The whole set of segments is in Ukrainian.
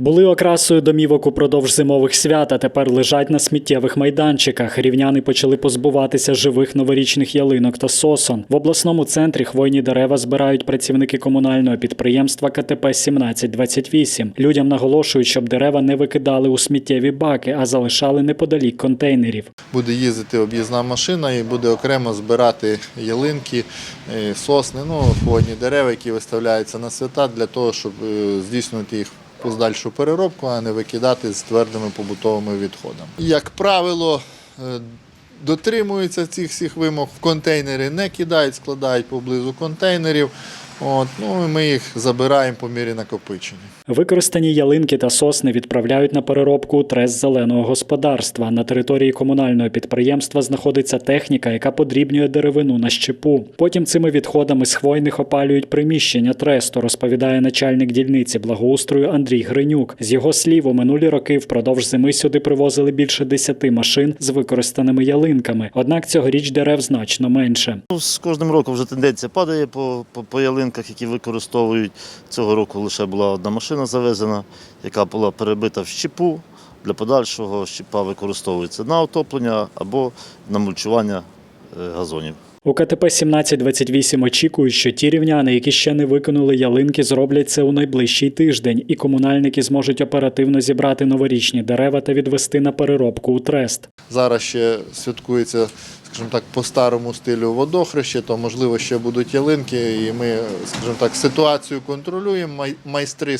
Були окрасою домівок упродовж зимових свят, а тепер лежать на сміттєвих майданчиках. Рівняни почали позбуватися живих новорічних ялинок та сосон. В обласному центрі хвойні дерева збирають працівники комунального підприємства КТП 1728. Людям наголошують, щоб дерева не викидали у сміттєві баки, а залишали неподалік контейнерів. Буде їздити об'їзна машина і буде окремо збирати ялинки, е, сосни, ну, хвойні дерева, які виставляються на свята для того, щоб е, здійснити їх подальшу переробку, а не викидати з твердими побутовими відходами. Як правило, е, дотримуються цих всіх вимог, в контейнери не кидають, складають поблизу контейнерів. От, ну, і ми їх забираємо по мірі накопичення. Використані ялинки та сосни відправляють на переробку трес зеленого господарства. На території комунального підприємства знаходиться техніка, яка подрібнює деревину на щепу. Потім цими відходами з хвойних опалюють приміщення тресту, розповідає начальник дільниці благоустрою Андрій Гринюк. З його слів, у минулі роки впродовж зими сюди привозили більше десяти машин з використаними ялинками. Однак цьогоріч дерев значно менше. Ну, З кожним роком вже тенденція падає по, по, по ялинках, які використовують. Цього року лише була одна машина завезена, яка була перебита в щепу. Для подальшого щепа використовується на отоплення або на мульчування е, газонів. У КТП 1728 очікують, що ті рівняни, які ще не виконали ялинки, зроблять це у найближчий тиждень, і комунальники зможуть оперативно зібрати новорічні дерева та відвести на переробку у трест. Зараз ще святкується, скажімо так, по старому стилю водохреще, то можливо ще будуть ялинки, і ми, скажімо так, ситуацію контролюємо. Май- Майстри,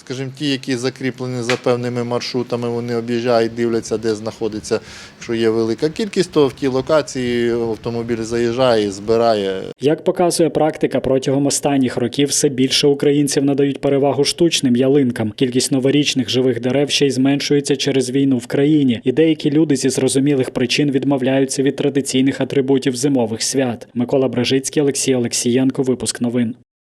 скажімо, ті, які закріплені за певними маршрутами, вони об'їжджають, дивляться, де знаходиться. Якщо є велика кількість, то в ті локації автомобіль заїжджає і збирає Як показує практика, протягом останніх років все більше українців надають перевагу штучним ялинкам. Кількість новорічних живих дерев ще й зменшується через війну в країні, і деякі люди зі зрозумілих причин відмовляються від традиційних атрибутів зимових свят. Микола Бражицький, Олексій Олексієнко. Випуск новин.